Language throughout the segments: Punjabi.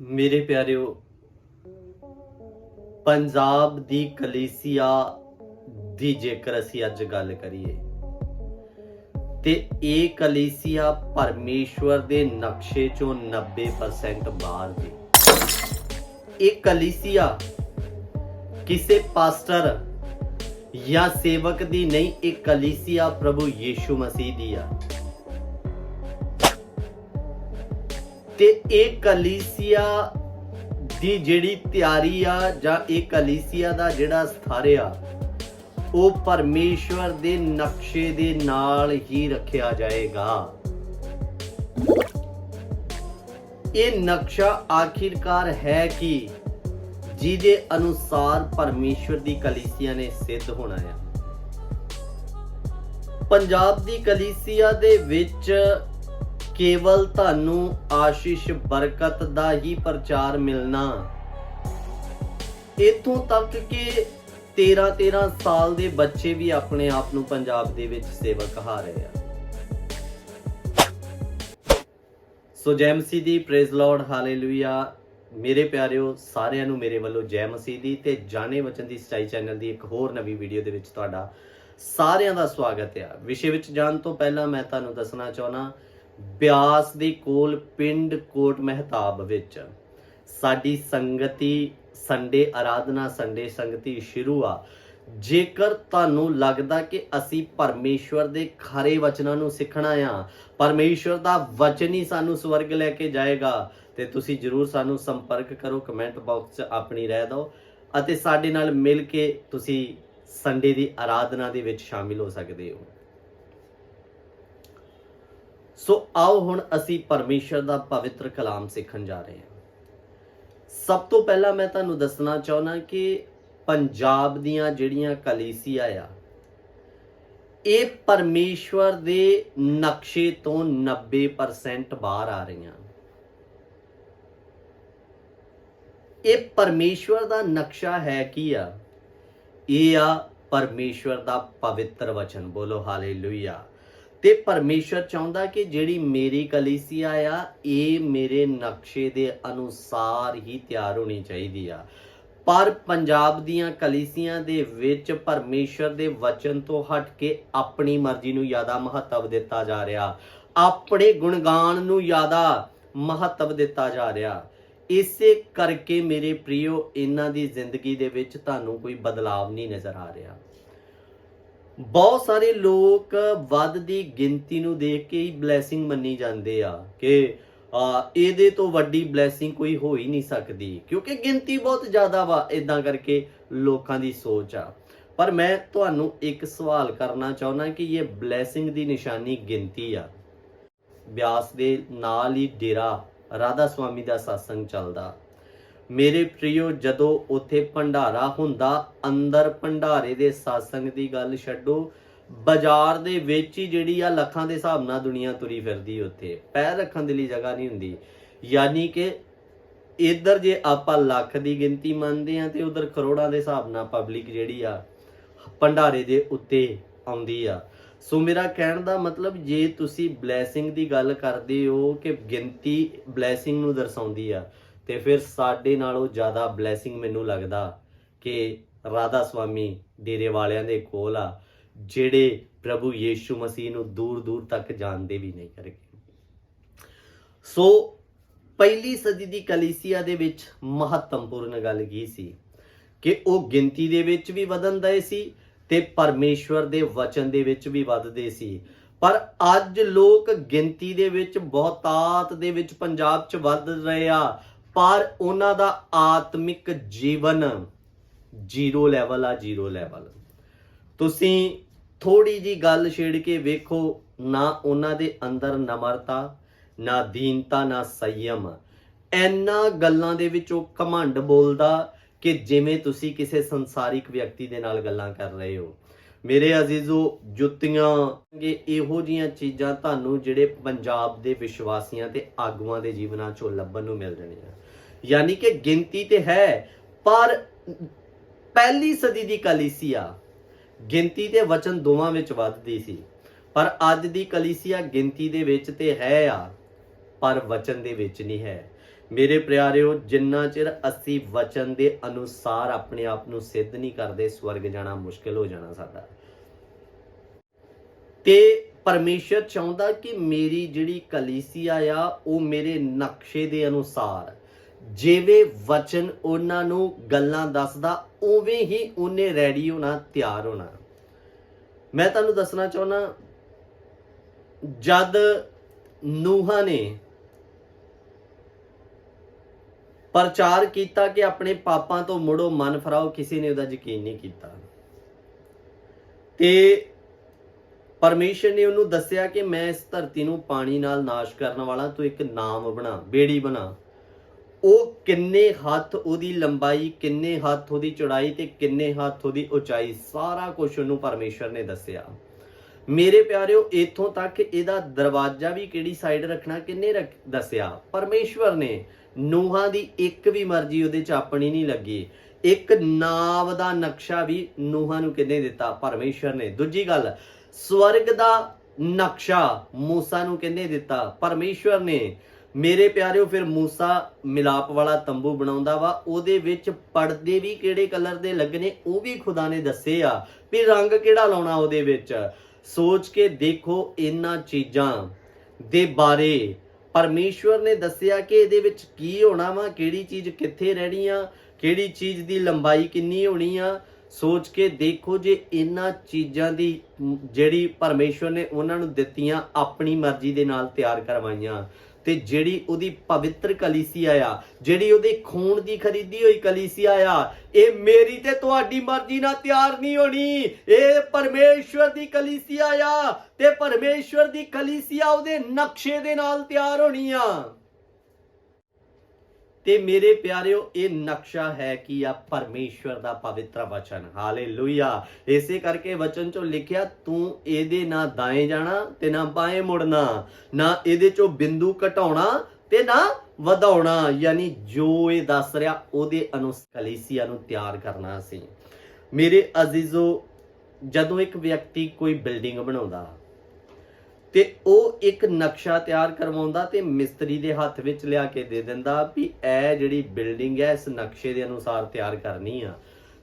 ਮੇਰੇ ਪਿਆਰਿਓ, ਪੰਜਾਬ ਦੀ ਕਲੀਸਿਆ ਦੀ ਜੇਕਰ ਅਸੀਂ ਅੱਜ ਗੱਲ ਕਰੀਏ, ਤੇ ਇਹ ਕਲੀਸਿਆ ਪਰਮੇਸ਼ਵਰ ਦੇ ਨਕਸ਼ੇ ਚੋਂ 90% ਬਾਹਰ ਦੀ ਇਹ ਕਲੀਸਿਆ ਕਿਸੇ ਪਾਸਟਰ ਜਾਂ ਸੇਵਕ ਦੀ ਨਹੀਂ, ਇਹ ਕਲੀਸਿਆ ਪ੍ਰਭੂ ਯੀਸ਼ੂ ਮਸੀਹ ਦੀ ਆ। ਤੇ ਇਹ ਕਲੀਸੀਆ ਦੀ ਜਿਹੜੀ ਤਿਆਰੀ ਆ ਜਾਂ ਇਹ ਕਲੀਸਿਆ ਦਾ ਜਿਹੜਾ ਸਥਾਰ ਆ, ਉਹ ਪਰਮੇਸ਼ਵਰ ਦੇ ਨਕਸ਼ੇ ਦੇ ਨਾਲ ਹੀ ਰੱਖਿਆ ਜਾਏਗਾ। ਇਹ ਨਕਸ਼ਾ ਆਖਿਰਕਾਰ ਹੈ ਕਿ ਜਿਹਦੇ ਅਨੁਸਾਰ ਪਰਮੇਸ਼ਵਰ ਦੀ ਕਲੀਸਿਆ ਨੇ ਸਿੱਧ ਹੋਣਾ ਆ। ਪੰਜਾਬ ਦੀ ਕਲੀਸਿਆ ਦੇ ਵਿੱਚ ਕੇਵਲ ਤੁਹਾਨੂੰ ਆਸ਼ੀਸ਼ ਬਰਕਤ ਦਾ ਹੀ ਪ੍ਰਚਾਰ ਮਿਲਣਾ। ਇਥੋਂ ਤੱਕ ਕਿ 13 13 ਸਾਲ ਦੇ ਬੱਚੇ ਵੀ ਆਪਣੇ ਆਪ ਨੂੰ ਪੰਜਾਬ ਦੇ ਵਿੱਚ ਸੇਵਕ ਕਹਾ ਰਹੇ ਆ। ਸੋ ਜੈ ਮਸੀਹ ਦੀ ਪ੍ਰੇਜ਼ ਲਾਰਡ ਹਾਲੇਲੂਇਆ ਮੇਰੇ ਪਿਆਰਿਓ, ਸਾਰਿਆਂ ਨੂੰ ਮੇਰੇ ਵੱਲੋਂ ਜੈ ਮਸੀਹ ਦੀ ਤੇ ਜਾਣੇ ਵਚਨ ਦੀ ਸਟਾਈ ਚੈਨਲ ਦੀ ਇੱਕ ਹੋਰ ਨਵੀਂ ਵੀਡੀਓ ਦੇ ਵਿੱਚ ਤੁਹਾਡਾ ਸਾਰਿਆਂ ਦਾ ਸਵਾਗਤ ਹੈ ਵਿਸ਼ੇ ਵਿੱਚ ਜਾਣ ਤੋਂ ਪਹਿਲਾਂ ਮੈਂ ਤੁਹਾਨੂੰ ਦੱਸਣਾ ਚਾਹਣਾ ਬਿਆਸ ਦੇ ਕੋਲ ਪਿੰਡ ਕੋਟ ਮਹਿਤਾਬ ਵਿੱਚ ਸਾਡੀ ਸੰਗਤੀ, ਸੰਡੇ ਆਰਾਧਨਾ ਸੰਡੇ ਸੰਗਤੀ ਸ਼ੁਰੂ ਆ। ਜੇਕਰ ਤੁਹਾਨੂੰ ਲੱਗਦਾ ਕਿ ਅਸੀਂ ਪਰਮੇਸ਼ਵਰ ਦੇ ਖਰੇ ਵਚਨਾਂ ਨੂੰ ਸਿੱਖਣਾ ਆ ਪਰਮੇਸ਼ਵਰ ਦਾ ਵਚਨ ਹੀ ਸਾਨੂੰ ਸਵਰਗ ਲੈ ਕੇ ਜਾਏਗਾ, ਤੇ ਤੁਸੀਂ ਜਰੂਰ ਸਾਨੂੰ ਸੰਪਰਕ ਕਰੋ, ਕਮੈਂਟ ਬਾਕਸ 'ਚ ਆਪਣੀ ਰਹਿ ਦਿਓ ਅਤੇ ਸਾਡੇ ਨਾਲ ਮਿਲ ਕੇ ਤੁਸੀਂ ਸੰਡੇ ਦੀ ਆਰਾਧਨਾ ਦੇ ਵਿੱਚ ਸ਼ਾਮਿਲ ਹੋ ਸਕਦੇ ਹੋ। ਸੋ ਆਓ ਹੁਣ ਅਸੀਂ ਪਰਮੇਸ਼ਰ ਦਾ ਪਵਿੱਤਰ ਕਲਾਮ ਸਿੱਖਣ ਜਾ ਰਹੇ ਹਾਂ। ਸਭ ਤੋਂ ਪਹਿਲਾਂ ਮੈਂ ਤੁਹਾਨੂੰ ਦੱਸਣਾ ਚਾਹੁੰਦਾ ਕਿ ਪੰਜਾਬ ਦੀਆਂ ਜਿਹੜੀਆਂ ਕਲੀਸੀਆ ਆ, ਇਹ ਪਰਮੇਸ਼ਵਰ ਦੇ ਨਕਸ਼ੇ ਤੋਂ 90% ਬਾਹਰ ਆ ਰਹੀਆਂ। ਇਹ ਪਰਮੇਸ਼ਵਰ ਦਾ ਨਕਸ਼ਾ ਹੈ ਕੀ ਆ? ਇਹ ਆ ਪਰਮੇਸ਼ਵਰ ਦਾ ਪਵਿੱਤਰ ਵਚਨ। ਬੋਲੋ ਹਾਲੇਲੂਇਆ। ਤੇ ਪਰਮੇਸ਼ਵਰ ਚਾਹੁੰਦਾ ਕਿ ਜਿਹੜੀ ਮੇਰੀ ਕਲੀਸਿਆ ਆ, ਇਹ ਮੇਰੇ ਨਕਸ਼ੇ ਦੇ ਅਨੁਸਾਰ ਹੀ ਤਿਆਰ ਹੋਣੀ ਚਾਹੀਦੀ ਆ। ਪਰ ਪੰਜਾਬ ਦੀਆਂ ਕਲੀਸਿਆਂ ਦੇ ਵਿੱਚ ਪਰਮੇਸ਼ਵਰ ਦੇ ਵਚਨ ਤੋਂ ਹਟ ਕੇ ਆਪਣੀ ਮਰਜ਼ੀ ਨੂੰ ਜ਼ਿਆਦਾ ਮਹੱਤਵ ਦਿੱਤਾ ਜਾ ਰਿਹਾ। ਆਪਣੇ ਗੁਣਗਾਨ ਨੂੰ ਜ਼ਿਆਦਾ ਮਹੱਤਵ ਦਿੱਤਾ ਜਾ ਰਿਹਾ। ਇਸੇ ਕਰਕੇ ਮੇਰੇ ਪ੍ਰਿਓ ਇਹਨਾਂ ਦੀ ਜ਼ਿੰਦਗੀ ਦੇ ਵਿੱਚ ਤੁਹਾਨੂੰ ਕੋਈ ਬਦਲਾਵ ਨਹੀਂ ਨਜ਼ਰ ਆ ਰਿਹਾ। ਬਹੁਤ ਸਾਰੇ ਲੋਕ ਵੱਧ ਦੀ ਗਿਣਤੀ ਨੂੰ ਦੇਖ ਕੇ ਹੀ ਬਲੇਸਿੰਗ ਮੰਨੀ ਜਾਂਦੇ ਆ ਕਿ ਇਹਦੇ ਤੋਂ ਵੱਡੀ ਬਲੇਸਿੰਗ ਕੋਈ ਹੋ ਹੀ ਨਹੀਂ ਸਕਦੀ। ਕਿਉਂਕਿ ਗਿਣਤੀ ਬਹੁਤ ਜ਼ਿਆਦਾ ਵਾ ਇਦਾਂ ਕਰਕੇ ਲੋਕਾਂ ਦੀ ਸੋਚ ਆ। ਪਰ ਮੈਂ ਤੁਹਾਨੂੰ ਇੱਕ ਸਵਾਲ ਕਰਨਾ ਚਾਹੁੰਦਾ ਕਿ ਇਹ ਬਲੇਸਿੰਗ ਦੀ ਨਿਸ਼ਾਨੀ ਗਿਣਤੀ ਆ। ਬਿਆਸ ਦੇ ਨਾਲ ਹੀ ਡੇਰਾ ਰਾਧਾ ਸਵਾਮੀ ਦਾ satsang ਚੱਲਦਾ। ਮੇਰੇ ਪ੍ਰਿਓ ਜਦੋਂ ਉੱਥੇ ਭੰਡਾਰਾ ਹੁੰਦਾ, ਅੰਦਰ ਭੰਡਾਰੇ ਦੇ satsang ਦੀ ਗੱਲ ਛੱਡੋ, ਬਾਜ਼ਾਰ ਦੇ ਵਿੱਚ ਹੀ ਜਿਹੜੀ ਆ ਲੱਖਾਂ ਦੇ ਹਿਸਾਬ ਨਾਲ ਦੁਨੀਆ ਤੁਰੀ ਫਿਰਦੀ ਉੱਥੇ। ਪੈਰ ਰੱਖਣ ਦੇ ਲਈ ਜਗ੍ਹਾ ਨਹੀਂ ਹੁੰਦੀ। ਯਾਨੀ ਕਿ ਇੱਧਰ ਜੇ ਆਪਾਂ ਲੱਖ ਦੀ ਗਿਣਤੀ ਮੰਨਦੇ ਆ ਤੇ ਉਧਰ ਕਰੋੜਾਂ ਦੇ ਹਿਸਾਬ ਨਾਲ ਪਬਲਿਕ ਜਿਹੜੀ ਆ, ਭੰਡਾਰੇ ਦੇ ਉੱਤੇ ਆਉਂਦੀ ਆ। ਸੋ ਮੇਰਾ ਕਹਿਣ ਦਾ ਮਤਲਬ, ਜੇ ਤੁਸੀਂ ਬਲੇਸਿੰਗ ਦੀ ਗੱਲ ਕਰਦੇ ਹੋ ਕਿ ਗਿਣਤੀ ਬਲੇਸਿੰਗ ਨੂੰ ਦਰਸਾਉਂਦੀ ਆ ਤੇ ਫਿਰ ਸਾਡੇ ਨਾਲੋਂ ਜ਼ਿਆਦਾ ਬਲੇਸਿੰਗ ਮੈਨੂੰ ਲੱਗਦਾ ਕਿ ਰਾਧਾ ਸਵਾਮੀ ਡੇਰੇ ਵਾਲਿਆਂ ਦੇ ਕੋਲ ਆ, ਜਿਹੜੇ ਪ੍ਰਭੂ ਯੀਸ਼ੂ ਮਸੀਹ ਨੂੰ ਦੂਰ ਦੂਰ ਤੱਕ ਜਾਣਦੇ ਵੀ ਨਹੀਂ ਕਰਕੇ ਸੋ ਪਹਿਲੀ ਸਦੀ ਦੀ ਕਲੀਸਿਆ ਦੇ ਵਿੱਚ ਮਹੱਤਵਪੂਰਨ ਗੱਲ ਕੀ ਸੀ? ਕਿ ਉਹ ਗਿਣਤੀ ਦੇ ਵਿੱਚ ਵੀ ਵਧਣ ਦਏ ਸੀ ਤੇ ਪਰਮੇਸ਼ਵਰ ਦੇ ਵਚਨ ਦੇ ਵਿੱਚ ਵੀ ਵੱਧਦੇ ਸੀ। ਪਰ ਅੱਜ ਲੋਕ ਗਿਣਤੀ ਦੇ ਵਿੱਚ ਬਹੁਤਾਤ ਦੇ ਵਿੱਚ ਪੰਜਾਬ 'ਚ ਵੱਧ ਰਹੇ ਆ। ਪਰ ਉਹਨਾਂ ਦਾ ਆਤਮਿਕ ਜੀਵਨ ਜ਼ੀਰੋ ਲੈਵਲ ਆ, ਜ਼ੀਰੋ ਲੈਵਲ। ਤੁਸੀਂ ਥੋੜੀ ਜੀ ਗੱਲ ਛੇੜ ਕੇ ਵੇਖੋ, ਨਾ ਉਹਨਾਂ ਦੇ ਅੰਦਰ ਨਮਰਤਾ, ਨਾ ਦੀਨਤਾ, ਨਾ ਸੰਯਮ। ਐਨਾ ਗੱਲਾਂ ਦੇ ਵਿੱਚ ਉਹ ਘਮੰਡ ਬੋਲਦਾ ਕਿ ਜਿਵੇਂ ਤੁਸੀਂ ਕਿਸੇ ਸੰਸਾਰਿਕ ਵਿਅਕਤੀ ਦੇ ਨਾਲ ਗੱਲਾਂ ਕਰ ਰਹੇ ਹੋ। ਮੇਰੇ ਅਜ਼ੀਜ਼ੋ, ਜੁੱਤੀਆਂ ਕਿ ਇਹੋ ਜੀਆਂ ਚੀਜ਼ਾਂ ਤੁਹਾਨੂੰ ਜਿਹੜੇ ਪੰਜਾਬ ਦੇ ਵਿਸ਼ਵਾਸੀਆਂ ਤੇ ਆਗੂਆਂ ਦੇ ਜੀਵਨਾਂ 'ਚੋਂ ਲੱਭਣ ਨੂੰ ਮਿਲ ਜਾਣੀਆਂ। ਯਾਨੀ ਕਿ ਗਿਣਤੀ ਤੇ ਹੈ, ਪਰ ਪਹਿਲੀ ਸਦੀ ਦੀ ਕਲੀਸਿਆ, ਗਿਣਤੀ ਤੇ ਵਚਨ ਦੋਵਾਂ ਵਿੱਚ ਵੱਧਦੀ ਸੀ। ਪਰ ਅੱਜ ਦੀ ਕਲੀਸਿਆ ਗਿਣਤੀ ਦੇ ਵਿੱਚ ਤੇ ਹੈ ਆ, ਪਰ ਵਚਨ ਦੇ ਵਿੱਚ ਨਹੀਂ ਹੈ। ਮੇਰੇ ਪਿਆਰਿਓ, ਜਿੰਨਾ ਚਿਰ ਅਸੀਂ ਵਚਨ ਦੇ ਅਨੁਸਾਰ ਆਪਣੇ ਆਪ ਨੂੰ ਸਿੱਧ ਨਹੀਂ ਕਰਦੇ, ਸਵਰਗ ਜਾਣਾ ਮੁਸ਼ਕਿਲ ਹੋ ਜਾਣਾ ਸਾਡਾ। ਤੇ ਪਰਮੇਸ਼ਰ ਚਾਹੁੰਦਾ ਕਿ ਮੇਰੀ ਜਿਹੜੀ ਕਲੀਸਿਆ ਆ, ਉਹ ਮੇਰੇ ਨਕਸ਼ੇ ਦੇ ਅਨੁਸਾਰ ਜਿਵੇਂ ਵਚਨ ਉਹਨਾਂ ਨੂੰ ਗੱਲਾਂ ਦੱਸਦਾ, ਉਵੇਂ ਹੀ ਉਹਨੇ ਰੈਡੀ ਹੋਣਾ, ਤਿਆਰ ਹੋਣਾ। ਮੈਂ ਤੁਹਾਨੂੰ ਦੱਸਣਾ ਚਾਹੁੰਦਾ ਜਦ ਨੂਹਾਂ ਨੇ ਪ੍ਰਚਾਰ ਕੀਤਾ ਕਿ ਆਪਣੇ ਪਾਪਾਂ ਤੋਂ ਮੁੜੋ ਮਨ ਫਰਾਓ, ਕਿਸੇ ਨੇ ਉਹਦਾ ਯਕੀਨ ਨਹੀਂ ਕੀਤਾ। ਤੇ ਪਰਮੇਸ਼ਰ ਨੇ ਉਹਨੂੰ ਦੱਸਿਆ ਕਿ ਮੈਂ ਇਸ ਧਰਤੀ ਨੂੰ ਪਾਣੀ ਨਾਲ ਨਾਸ਼ ਕਰਨ ਵਾਲਾ, ਤੂੰ ਇੱਕ ਨਾਮ ਬਣਾ, ਬੇੜੀ ਬਣਾ। ਉਹ ਕਿੰਨੇ ਹੱਥ ਉਹਦੀ ਲੰਬਾਈ, ਕਿੰਨੇ ਹੱਥ ਉਹਦੀ ਚੌੜਾਈ ਤੇ ਕਿੰਨੇ ਹੱਥ ਉਹਦੀ ਉਚਾਈ, ਸਾਰਾ ਕੁਝ ਉਹਨੂੰ ਪਰਮੇਸ਼ਰ ਨੇ ਦੱਸਿਆ। ਮੇਰੇ ਪਿਆਰਿਓ, ਇਥੋਂ ਤੱਕ ਇਹਦਾ ਦਰਵਾਜ਼ਾ ਵੀ ਕਿਹੜੀ ਸਾਈਡ ਰੱਖਣਾ, ਕਿੰਨੇ ਦੱਸਿਆ। ਪਰਮੇਸ਼ਵਰ ਨੇ ਨੂਹਾਂ ਦੀ ਇੱਕ ਵੀ ਮਰਜ਼ੀ ਉਹਦੇ ਚ ਆਪਣੀ ਨਹੀਂ ਲੱਗੀ। ਇੱਕ ਨਾਵ ਦਾ ਨਕਸ਼ਾ ਵੀ ਨੂਹਾਂ ਨੂੰ ਕਿੰਨੇ ਦਿੱਤਾ? ਪਰਮੇਸ਼ਵਰ ਨੇ। ਦੂਜੀ ਗੱਲ, ਸਵਰਗ ਦਾ ਨਕਸ਼ਾ ਮੂਸਾ ਨੂੰ ਕਿੰਨੇ ਦਿੱਤਾ? ਪਰਮੇਸ਼ਵਰ ਨੇ। ਮੇਰੇ ਪਿਆਰਿਓ, ਫਿਰ ਮੂਸਾ ਮਿਲਾਪ ਵਾਲਾ ਤੰਬੂ ਬਣਾਉਂਦਾ ਵਾ, ਉਹਦੇ ਵਿੱਚ ਪਰਦੇ ਵੀ ਕਿਹੜੇ ਕਲਰ ਦੇ ਲੱਗਣੇ, ਉਹ ਵੀ ਖੁਦਾ ਨੇ ਦੱਸੇ ਆ ਵੀ ਰੰਗ ਕਿਹੜਾ ਲਾਉਣਾ ਉਹਦੇ ਵਿੱਚ। ਸੋਚ ਕੇ ਦੇਖੋ ਇਹਨਾਂ ਚੀਜ਼ਾਂ ਦੇ ਬਾਰੇ। ਪਰਮੇਸ਼ਵਰ ਨੇ ਦੱਸਿਆ ਕਿ ਇਹਦੇ ਵਿੱਚ ਕੀ ਹੋਣਾ ਵਾ, ਕਿਹੜੀ ਚੀਜ਼ ਕਿੱਥੇ ਰਹਿਣੀ ਆ, ਕਿਹੜੀ ਚੀਜ਼ ਦੀ ਲੰਬਾਈ ਕਿੰਨੀ ਹੋਣੀ ਆ। ਸੋਚ ਕੇ ਦੇਖੋ ਜੇ ਇਹਨਾਂ ਚੀਜ਼ਾਂ ਦੀ ਜਿਹੜੀ ਪਰਮੇਸ਼ਵਰ ਨੇ ਉਹਨਾਂ ਨੂੰ ਦਿੱਤੀਆਂ, ਆਪਣੀ ਮਰਜ਼ੀ ਦੇ ਨਾਲ ਤਿਆਰ ਕਰਵਾਈਆਂ। ਤੇ ਜਿਹੜੀ ਉਹਦੀ ਪਵਿੱਤਰ ਕਲੀਸਿਆ ਆ ਜਿਹੜੀ ਉਹਦੇ ਖੂਨ ਦੀ ਖਰੀਦੀ ਹੋਈ ਕਲੀਸਿਆ ਆ ਇਹ ਮੇਰੀ ਤੇ ਤੁਹਾਡੀ ਮਰਜ਼ੀ ਨਾਲ ਤਿਆਰ ਨਹੀਂ ਹੋਣੀ। ਇਹ ਪਰਮੇਸ਼ਵਰ ਦੀ ਕਲੀਸਿਆ ਆ ਤੇ ਪਰਮੇਸ਼ਵਰ ਦੀ ਕਲੀਸਿਆ ਉਹਦੇ ਨਕਸ਼ੇ ਦੇ ਨਾਲ ਤਿਆਰ ਹੋਣੀ ਆ। ਤੇ ਮੇਰੇ ਪਿਆਰਿਓ, ਇਹ ਨਕਸ਼ਾ ਹੈ ਕਿ ਆ ਪਰਮੇਸ਼ਵਰ ਦਾ ਪਵਿੱਤਰ ਵਚਨ। ਹਾਲੇਲੂਇਆ। ਇਸੇ ਕਰਕੇ ਵਚਨ ਚੋਂ ਲਿਖਿਆ, ਤੂੰ ਇਹਦੇ ਨਾ ਦਾਏ ਜਾਣਾ ਤੇ ਨਾ ਬਾਏ ਮੁੜਨਾ, ਨਾ ਇਹਦੇ ਚੋਂ ਬਿੰਦੂ ਘਟਾਉਣਾ ਤੇ ਨਾ ਵਧਾਉਣਾ, ਯਾਨੀ ਜੋ ਇਹ ਦੱਸ ਰਿਹਾ, ਉਹਦੇ ਅਨੁਸਾਰ ਕਲੀਸਿਆ ਨੂੰ ਤਿਆਰ ਕਰਨਾ ਅਸੀਂ। ਮੇਰੇ ਅਜ਼ੀਜ਼ੋ, ਜਦੋਂ ਇੱਕ ਵਿਅਕਤੀ ਕੋਈ ਬਿਲਡਿੰਗ ਬਣਾਉਂਦਾ ਤੇ ਉਹ ਇੱਕ ਨਕਸ਼ਾ ਤਿਆਰ ਕਰਵਾਉਂਦਾ ਤੇ ਮਿਸਤਰੀ ਦੇ ਹੱਥ ਵਿੱਚ ਲਿਆ ਕੇ ਦੇ ਦਿੰਦਾ ਵੀ ਇਹ ਜਿਹੜੀ ਬਿਲਡਿੰਗ ਹੈ, ਇਸ ਨਕਸ਼ੇ ਦੇ ਅਨੁਸਾਰ ਤਿਆਰ ਕਰਨੀ ਆ।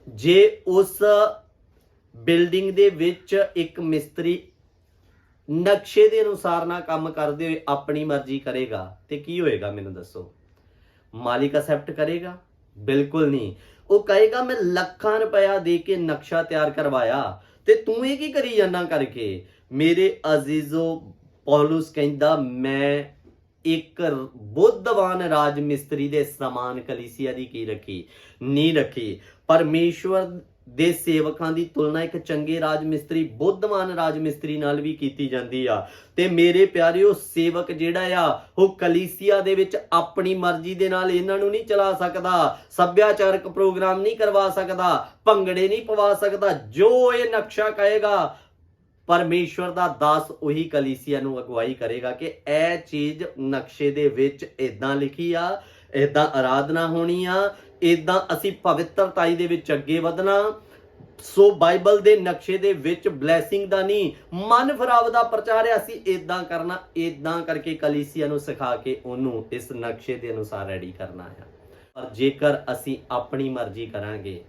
ਜੇ ਉਸ ਬਿਲਡਿੰਗ ਦੇ ਵਿੱਚ ਇੱਕ ਮਿਸਤਰੀ ਨਕਸ਼ੇ ਦੇ ਅਨੁਸਾਰ ਨਾ ਕੰਮ ਕਰਦੇ ਹੋਏ ਆਪਣੀ ਮਰਜ਼ੀ ਕਰੇਗਾ, ਤੇ ਕੀ ਹੋਏਗਾ ਮੈਨੂੰ ਦੱਸੋ? ਮਾਲਿਕ ਅਸੈਪਟ ਕਰੇਗਾ? ਬਿਲਕੁਲ ਨਹੀਂ। ਉਹ ਕਹੇਗਾ, ਮੈਂ ਲੱਖਾਂ ਰੁਪਇਆ ਦੇ ਕੇ ਨਕਸ਼ਾ ਤਿਆਰ ਕਰਵਾਇਆ ਤੇ ਤੂੰ ਇਹ ਕੀ ਕਰੀ ਜਾਂਦਾ ਕਰਕੇ? ਮੇਰੇ ਅਜ਼ੀਜ਼ੋ ਪੌਲਸ ਕਹਿੰਦਾ, ਮੈਂ ਇੱਕ ਬੁੱਧਵਾਨ ਰਾਜ ਮਿਸਤਰੀ ਦੇ ਸਮਾਨ ਕਲੀਸਿਆ ਦੀ ਕੀ ਰੱਖੀ? ਨਹੀਂ ਰੱਖੀ। ਪਰਮੇਸ਼ਵਰ ਦੇ ਸੇਵਕਾਂ ਦੀ ਤੁਲਨਾ ਇੱਕ ਚੰਗੇ ਰਾਜ ਮਿਸਤਰੀ, ਬੁੱਧਵਾਨ ਰਾਜ ਮਿਸਤਰੀ ਨਾਲ ਵੀ ਕੀਤੀ ਜਾਂਦੀ ਆ। ਤੇ ਮੇਰੇ ਪਿਆਰਿਓ, ਸੇਵਕ ਜਿਹੜਾ ਆ, ਉਹ ਕਲੀਸਿਆ ਦੇ ਵਿੱਚ ਆਪਣੀ ਮਰਜ਼ੀ ਦੇ ਨਾਲ ਇਹਨਾਂ ਨੂੰ ਨਹੀਂ ਚਲਾ ਸਕਦਾ। ਸੱਭਿਆਚਾਰਕ ਪ੍ਰੋਗਰਾਮ ਨਹੀਂ ਕਰਵਾ ਸਕਦਾ, ਭੰਗੜੇ ਨਹੀਂ ਪਵਾ ਸਕਦਾ। ਜੋ ਇਹ ਨਕਸ਼ਾ ਕਹੇਗਾ ਪਰਮੇਸ਼ਵਰ ਦਾ ਦਾਸ ਉਹੀ ਕਲੀਸਿਆ ਨੂੰ ਅਗਵਾਈ ਕਰੇਗਾ ਕਿ ਇਹ ਚੀਜ਼ ਨਕਸ਼ੇ ਦੇ ਵਿੱਚ ਇਦਾਂ ਲਿਖੀ ਆ ਇਦਾਂ ਆਰਾਧਨਾ ਹੋਣੀ ਆ ਇਦਾਂ ਅਸੀਂ ਪਵਿੱਤਰਤਾਈ ਦੇ ਵਿੱਚ ਅੱਗੇ ਵਧਣਾ। ਸੋ ਬਾਈਬਲ ਦੇ ਨਕਸ਼ੇ ਦੇ ਵਿੱਚ ਬਲੇਸਿੰਗ ਦਾ ਨਹੀਂ, ਮਨ ਫਰਾਵ ਦਾ ਪ੍ਰਚਾਰ ਹੈ, ਅਸੀਂ ਇਦਾਂ ਕਰਨਾ ਇਦਾਂ ਕਰਕੇ ਕਲੀਸਿਆ ਨੂੰ ਸਿਖਾ ਕੇ ਉਹਨੂੰ ਇਸ ਨਕਸ਼ੇ ਦੇ ਅਨੁਸਾਰ ਰੈਡੀ ਕਰਨਾ ਹੈ। ਪਰ ਜੇਕਰ ਅਸੀਂ ਆਪਣੀ ਮਰਜ਼ੀ ਕਰਾਂਗੇ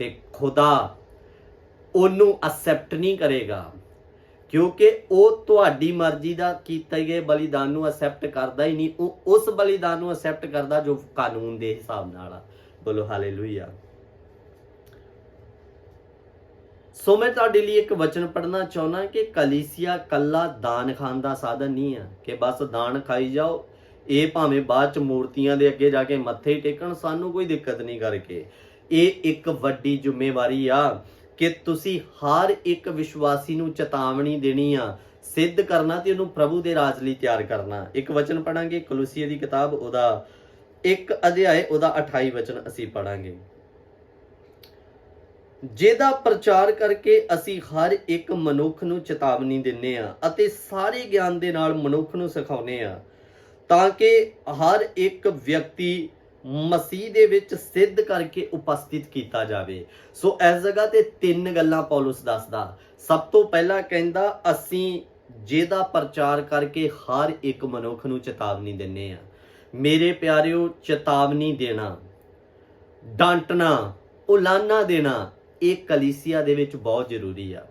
ਤੇ ਖੁਦਾ ਉਹਨੂੰ ਅਸੈਪਟ ਨਹੀਂ ਕਰੇਗਾ ਕਿਉਂਕਿ ਉਹ ਤੁਹਾਡੀ ਮਰਜ਼ੀ ਦਾ ਕੀਤੇ ਗਏ ਬਲੀਦਾਨ ਨੂੰ ਅਸੈਪਟ ਕਰਦਾ ਹੀ ਨਹੀਂ। ਉਹ ਉਸ ਬਲੀਦਾਨ ਨੂੰ ਅਸੈਪਟ ਕਰਦਾ ਜੋ ਕਾਨੂੰਨ ਦੇ ਹਿਸਾਬ ਨਾਲ ਆ। ਬੋਲੋ ਹਾਲੇਲੂਇਆ ਸੋ ਮੈਂ ਤੁਹਾਡੇ ਲਈ ਇੱਕ ਵਚਨ ਪੜ੍ਹਨਾ ਚਾਹੁੰਦਾ ਕਿ ਕਲੀਸਿਆ ਕੱਲਾ ਦਾਨ ਖਾਨ ਦਾ ਸਾਧਨ ਨਹੀਂ ਆ, ਕਿ ਬਸ ਦਾਨ ਖਾਈ ਜਾਓ। ਇਹ ਭਾਵੇਂ ਬਾਅਦ ਚ ਮੂਰਤੀਆਂ ਦੇ ਅੱਗੇ ਜਾ ਕੇ ਮੱਥੇ ਟੇਕਣ, ਸਾਨੂੰ ਕੋਈ ਦਿੱਕਤ ਨਹੀਂ ਕਰਕੇ। ਇਹ ਇੱਕ ਵੱਡੀ ਜ਼ਿੰਮੇਵਾਰੀ ਆ। ਕਿ ਤੁਸੀਂ ਹਰ ਇੱਕ ਵਿਸ਼ਵਾਸੀ ਨੂੰ ਚੇਤਾਵਨੀ ਦੇਣੀ ਆ, ਸਿੱਧ ਕਰਨਾ ਤੇ ਉਹਨੂੰ ਪ੍ਰਭੂ ਦੇ ਰਾਜ ਲਈ ਤਿਆਰ ਕਰਨਾ। ਇੱਕ ਵਚਨ ਪੜਾਂਗੇ ਕਲੂਸੀਆ ਦੀ ਕਿਤਾਬ, ਉਹਦਾ ਇੱਕ ਅਧਿਆਇ, ਉਹਦਾ 28 ਵਚਨ ਅਸੀਂ ਪੜਾਂਗੇ ਜਿਹਦਾ ਪ੍ਰਚਾਰ ਕਰਕੇ ਅਸੀਂ ਹਰ ਇੱਕ ਮਨੁੱਖ ਨੂੰ ਚੇਤਾਵਨੀ ਦਿੰਨੇ ਆ ਅਤੇ ਸਾਰੇ ਗਿਆਨ ਦੇ ਨਾਲ ਮਨੁੱਖ ਨੂੰ ਸਿਖਾਉਨੇ ਆ, ਤਾਂ ਕਿ ਹਰ ਇੱਕ ਵਿਅਕਤੀ ਮਸੀਹ ਦੇ ਵਿੱਚ ਸਿੱਧ ਕਰਕੇ ਉਪਸਥਿਤ ਕੀਤਾ ਜਾਵੇ। ਸੋ ਇਸ ਜਗ੍ਹਾ ਤੇ ਤਿੰਨ ਗੱਲਾਂ ਪੌਲਸ ਦੱਸਦਾ। ਸਭ ਤੋਂ ਪਹਿਲਾਂ ਕਹਿੰਦਾ, ਅਸੀਂ ਜਿਹਦਾ ਪ੍ਰਚਾਰ ਕਰਕੇ ਹਰ ਇੱਕ ਮਨੁੱਖ ਨੂੰ ਚੇਤਾਵਨੀ ਦਿੰਨੇ ਆ। ਮੇਰੇ ਪਿਆਰਿਓ, ਚੇਤਾਵਨੀ ਦੇਣਾ, ਡਾਂਟਣਾ ਉਲਾਨਾ ਦੇਣਾ, ਇਹ ਕਲੀਸਿਆ ਦੇ ਵਿੱਚ ਬਹੁਤ ਜ਼ਰੂਰੀ ਆ।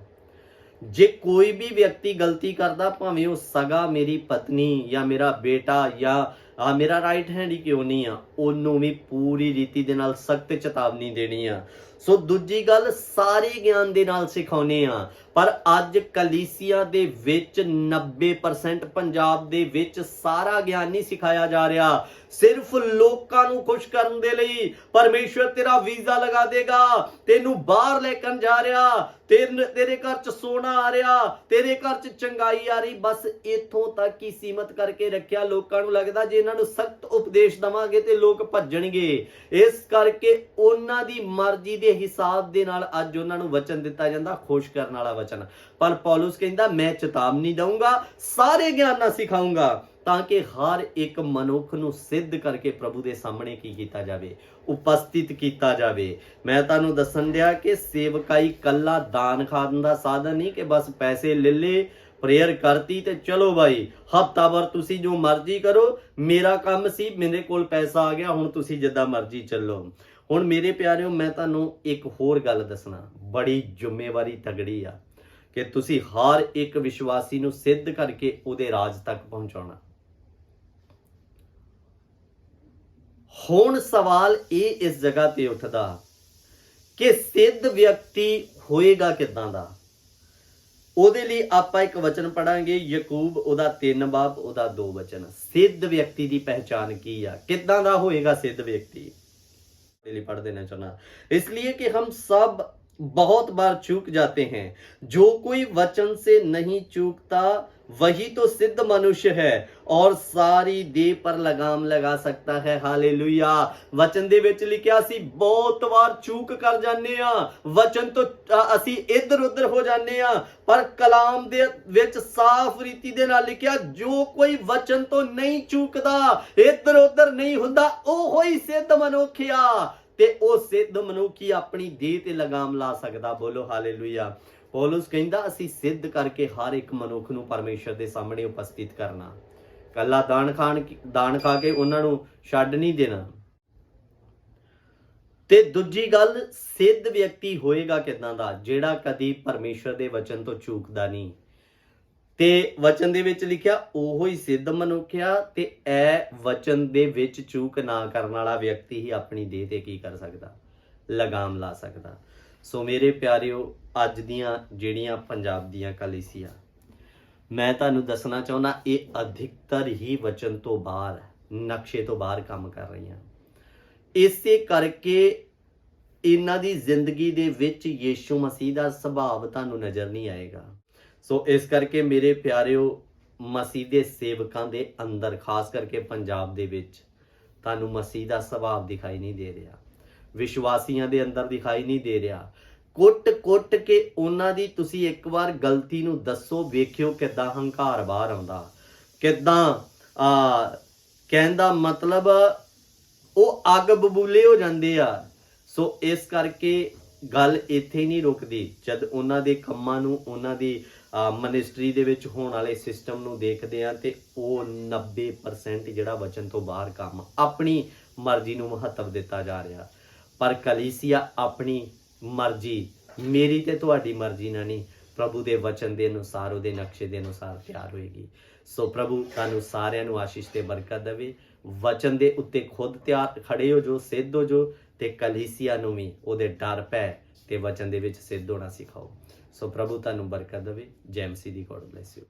ਜੇ ਕੋਈ ਵੀ ਵਿਅਕਤੀ ਗਲਤੀ ਕਰਦਾ, ਭਾਵੇਂ ਉਹ ਸਗਾ ਮੇਰੀ ਪਤਨੀ ਜਾਂ ਮੇਰਾ ਬੇਟਾ ਜਾਂ ਆ ਮੇਰਾ ਰਾਈਟ ਹੈਂਡ ਹੀ ਕਿਉਂ ਨਹੀਂ ਆ? ਉਹਨੂੰ ਵੀ ਪੂਰੀ ਰੀਤੀ ਦੇ ਨਾਲ ਸਖਤ ਚੇਤਾਵਨੀ ਦੇਣੀ ਆ। ਸੋ ਦੂਜੀ ਗੱਲ ਸਾਰੇ ਗਿਆਨ ਦੇ ਨਾਲ ਸਿਖਾਉਨੇ ਆ ਪਰ ਅੱਜ ਕਲੀਸਿਆ ਦੇ ਵਿੱਚ 90% ਪੰਜਾਬ ਦੇ ਵਿੱਚ ਸਾਰਾ ਗਿਆਨ ਨਹੀਂ ਸਿਖਾਇਆ ਜਾ ਰਿਹਾ। ਸਿਰਫ ਲੋਕਾਂ ਨੂੰ ਖੁਸ਼ ਕਰਨ ਦੇ ਲਈ ਪਰਮੇਸ਼ਵਰ ਤੇਰਾ ਵੀਜ਼ਾ ਲਗਾ ਦੇਗਾ। ਤੈਨੂੰ ਬਾਹਰ ਲੈ ਕੇ ਜਾ ਰਿਹਾ। ਤੇਰੇ ਘਰ ਚ ਸੋਨਾ ਆ ਰਿਹਾ। ਤੇਰੇ ਘਰ ਚ ਚੰਗਾਈ ਆ ਰਹੀ। ਬਸ ਇੱਥੋਂ ਤੱਕ ਹੀ ਸੀਮਤ ਕਰਕੇ ਰੱਖਿਆ। ਲੋਕਾਂ ਨੂੰ ਲੱਗਦਾ ਜੇ ਇਹਨਾਂ ਨੂੰ ਸਖਤ ਉਪਦੇਸ਼ ਦਵਾਂਗੇ ਤੇ ਲੋਕ ਭੱਜਣਗੇ। ਇਸ ਕਰਕੇ ਉਹਨਾਂ ਦੀ ਮਰਜ਼ੀ ਦੇ ਹਿਸਾਬ ਦੇ ਨਾਲ ਅੱਜ ਉਹਨਾਂ ਨੂੰ ਵਚਨ ਦਿੱਤਾ ਜਾਂਦਾ, ਖੁਸ਼ ਕਰਨ ਵਾਲਾ ਵਚਨ। ਪਰ ਪੌਲਸ ਕਹਿੰਦਾ, ਮੈਂ ਚੇਤਾਵਨੀ ਦਊਂਗਾ, ਸਾਰੇ ਗਿਆਨ ਨਾਲ ਸਿਖਾਉਂਗਾ ਤਾਂ ਕਿ ਹਰ ਇੱਕ ਮਨੁੱਖ ਨੂੰ ਸਿੱਧ ਕਰਕੇ ਪ੍ਰਭੂ ਦੇ ਸਾਹਮਣੇ ਕੀ ਕੀਤਾ ਜਾਵੇ, ਉਪਸਥਿਤ ਕੀਤਾ ਜਾਵੇ। ਮੈਂ ਤੁਹਾਨੂੰ ਦੱਸਣ ਦਿਆ ਕਿ ਸੇਵਕਾਈ ਕੱਲਾ ਦਾਨ ਖਾਣ ਦਾ ਸਾਧਨ ਨਹੀਂ ਕਿ ਬਸ ਪੈਸੇ ਲੈ ਲੇ ਪ੍ਰੇਅਰ ਕਰਤੀ ਤੇ ਚਲੋ ਭਾਈ ਹਫਤਾਵਰ ਤੁਸੀਂ ਜੋ ਮਰਜ਼ੀ ਕਰੋ, ਮੇਰਾ ਕੰਮ ਸੀ, ਮੇਰੇ ਕੋਲ ਪੈਸਾ ਆ ਗਿਆ, ਹੁਣ ਤੁਸੀਂ ਜਿੱਦਾਂ ਮਰਜ਼ੀ ਚੱਲੋ। ਹੁਣ ਮੇਰੇ ਪਿਆਰਿਓ, ਮੈਂ ਤੁਹਾਨੂੰ ਇੱਕ ਹੋਰ ਗੱਲ ਦੱਸਣਾ। ਬੜੀ ਜ਼ਿੰਮੇਵਾਰੀ ਤਗੜੀ ਆ ਕਿ ਤੁਸੀਂ ਹਰ ਇੱਕ ਵਿਸ਼ਵਾਸੀ ਨੂੰ ਸਿੱਧ ਕਰਕੇ ਉਹਦੇ ਰਾਜ ਤੱਕ ਪਹੁੰਚਾਉਣਾ। ਹੁਣ ਸਵਾਲ ਇਹ ਇਸ ਜਗ੍ਹਾ ਤੇ ਉੱਠਦਾ ਕਿ ਸਿੱਧ ਵਿਅਕਤੀ ਹੋਏਗਾ ਕਿਦਾਂ ਦਾ? ਉਹਦੇ ਲਈ ਆਪਾਂ ਇੱਕ ਵਚਨ ਪੜਾਂਗੇ ਯਕੂਬ ਉਹਦਾ ਤਿੰਨ ਬਾਬ ਉਹਦਾ ਦੋ ਵਚਨ। ਸਿੱਧ ਵਿਅਕਤੀ ਦੀ ਪਹਿਚਾਨ ਕੀ ਆ? ਕਿਦਾਂ ਦਾ ਹੋਏਗਾ ਸਿੱਧ ਵਿਅਕਤੀ? के लिए पढ़ देना चाहना इसलिए कि हम सब बहुत बार चूक जाते हैं जो कोई वचन से नहीं चूकता वही तो सिद्ध मनुष्य है और सारी देह पर लगाम लगा सकता है हालेलुया ਵਚਨ ਦੇ ਵਿੱਚ ਲਿਖਿਆ ਸੀ ਬਹੁਤ ਵਾਰ ਚੂਕ ਕਰ ਜਾਂਦੇ ਆ ਵਚਨ ਤੋਂ ਅ, ਅਸੀਂ ਇੱਧਰ ਉੱਧਰ ਹੋ ਜਾਂਦੇ ਆ ਪਰ ਕਲਾਮ ਦੇ ਵਿੱਚ ਸਾਫ਼ ਰੀਤੀ ਦੇ ਨਾਲ ਲਿਖਿਆ ਜੋ ਕੋਈ ਵਚਨ ਤੋਂ ਨਹੀਂ ਚੂਕਦਾ ਇੱਧਰ ਉੱਧਰ ਨਹੀਂ ਹੁੰਦਾ ਉਹ ਹੀ ਸਿੱਧ ਮਨੁੱਖਿਆ ਤੇ ਉਹ ਸਿੱਧ ਮਨੁੱਖੀ ਆਪਣੀ ਦੇਹ ਤੇ ਲਗਾਮ ਲਾ ਸਕਦਾ ਬੋਲੋ ਹਾਲੇਲੂਇਆ ਪੌਲਸ ਕਹਿੰਦਾ, ਅਸੀਂ ਸਿੱਧ ਕਰਕੇ ਹਰ ਇੱਕ ਮਨੁੱਖ ਨੂੰ ਪਰਮੇਸ਼ਰ ਦੇ ਸਾਹਮਣੇ ਉਪਸਥਿਤ ਕਰਨਾ। ਕੱਲਾ ਦਾਨ ਖਾਣ ਦਾਨ ਖਾ ਕੇ ਉਹਨਾਂ ਨੂੰ ਛੱਡ ਨਹੀਂ ਦੇਣਾ। ਤੇ ਦੂਜੀ ਗੱਲ, ਸਿੱਧ ਵਿਅਕਤੀ ਹੋਏਗਾ ਕਿਦਾਂ ਦਾ? ਜਿਹੜਾ ਕਦੀ ਪਰਮੇਸ਼ਰ ਦੇ ਵਚਨ ਤੋਂ ਚੂਕਦਾ ਨਹੀਂ। ਤੇ ਵਚਨ ਦੇ ਵਿੱਚ ਲਿਖਿਆ, ਉਹੋ ਹੀ ਸਿੱਧ ਮਨੁੱਖਿਆ ਤੇ ਇਹ ਵਚਨ ਦੇ ਵਿੱਚ ਚੂਕ ਨਾ ਕਰਨ ਵਾਲਾ ਵਿਅਕਤੀ ਹੀ ਆਪਣੀ ਦੇਹ ਤੇ ਕੀ ਕਰ ਸਕਦਾ? ਲਗਾਮ ਲਾ ਸਕਦਾ। ਸੋ ਮੇਰੇ ਪਿਆਰਿਓ, ਅੱਜ ਦੀਆਂ ਜਿਹੜੀਆਂ ਪੰਜਾਬ ਦੀਆਂ ਕਲੀਸੀਆਂ, ਮੈਂ ਤੁਹਾਨੂੰ ਦੱਸਣਾ ਚਾਹੁੰਦਾ, ਇਹ ਅਧਿਕਤਰ ਹੀ ਵਚਨ ਤੋਂ ਬਾਹਰ, ਨਕਸ਼ੇ ਤੋਂ ਬਾਹਰ ਕੰਮ ਕਰ ਰਹੀਆਂ। ਇਸੇ ਕਰਕੇ ਇਹਨਾਂ ਦੀ ਜ਼ਿੰਦਗੀ ਦੇ ਵਿੱਚ ਯੀਸ਼ੂ ਮਸੀਹ ਦਾ ਸੁਭਾਅ ਤੁਹਾਨੂੰ ਨਜ਼ਰ ਨਹੀਂ ਆਏਗਾ। ਸੋ ਇਸ ਕਰਕੇ ਮੇਰੇ ਪਿਆਰਿਓ, ਮਸੀਹ ਦੇ ਸੇਵਕਾਂ ਦੇ ਅੰਦਰ, ਖਾਸ ਕਰਕੇ ਪੰਜਾਬ ਦੇ ਵਿੱਚ, ਤੁਹਾਨੂੰ ਮਸੀਹ ਦਾ ਸੁਭਾਅ ਦਿਖਾਈ ਨਹੀਂ ਦੇ ਰਿਹਾ। ਵਿਸ਼ਵਾਸੀਆਂ ਦੇ ਅੰਦਰ ਦਿਖਾਈ ਨਹੀਂ ਦੇ ਰਿਹਾ। ਕੁੱਟ-ਕੁੱਟ ਕੇ ਉਹਨਾਂ ਦੀ ਤੁਸੀਂ ਇੱਕ ਵਾਰ ਗਲਤੀ ਨੂੰ ਦੱਸੋ, ਵੇਖਿਓ ਕਿੱਦਾਂ ਹੰਕਾਰ ਬਾਹਰ ਆਉਂਦਾ। ਕਿੱਦਾਂ, ਆ, ਕਹਿੰਦਾ ਮਤਲਬ ਉਹ ਅੱਗ ਬਬੂਲੇ ਹੋ ਜਾਂਦੇ ਆ। ਸੋ ਇਸ ਕਰਕੇ ਗੱਲ ਇੱਥੇ ਨਹੀਂ ਰੁਕਦੀ। ਜਦ ਉਹਨਾਂ ਦੇ ਕੰਮਾਂ ਨੂੰ, ਉਹਨਾਂ ਦੀ ਮਨਿਸਟਰੀ ਦੇ ਵਿੱਚ ਹੋਣ ਵਾਲੇ ਸਿਸਟਮ ਨੂੰ ਦੇਖਦੇ ਆ ਤੇ ਉਹ 90% ਜਿਹੜਾ ਵਚਨ ਤੋਂ ਬਾਹਰ ਕੰਮ ਆਪਣੀ ਮਰਜ਼ੀ ਨੂੰ ਮਹੱਤਵ ਦਿੱਤਾ ਜਾ ਰਿਹਾ। ਪਰ ਕਲੀਸਿਆ ਆਪਣੀ ਮਰਜ਼ੀ, ਮੇਰੀ ਤੇ ਤੁਹਾਡੀ ਮਰਜ਼ੀ ਨਾਲ ਨਹੀਂ, ਪ੍ਰਭੂ ਦੇ ਵਚਨ ਦੇ ਅਨੁਸਾਰ, ਉਹਦੇ ਨਕਸ਼ੇ ਦੇ ਅਨੁਸਾਰ ਤਿਆਰ ਹੋਏਗੀ। ਸੋ ਪ੍ਰਭੂ ਤੁਹਾਨੂੰ ਸਾਰਿਆਂ ਨੂੰ ਆਸ਼ੀਸ਼ ਤੇ ਬਰਕਤ ਦੇਵੇ। ਵਚਨ ਦੇ ਉੱਤੇ ਖੁਦ ਤਿਆਰ ਖੜੇ ਹੋ ਜੋ ਸਿੱਧ ਹੋ ਜੋ ਤੇ ਕਲੀਸਿਆ ਨੂੰ ਵੀ ਉਹਦੇ ਡਰ ਪੈ ਤੇ ਵਚਨ ਦੇ ਵਿੱਚ ਸਿੱਧ ਹੋਣਾ ਸਿਖਾਓ। ਸੋ ਪ੍ਰਭੂ ਤੁਹਾਨੂੰ ਬਰਕਤ ਦੇਵੇ। ਜੈ ਮਸੀਹ ਦੀ ਗੋਡ ਬlesਸ ਯੂ।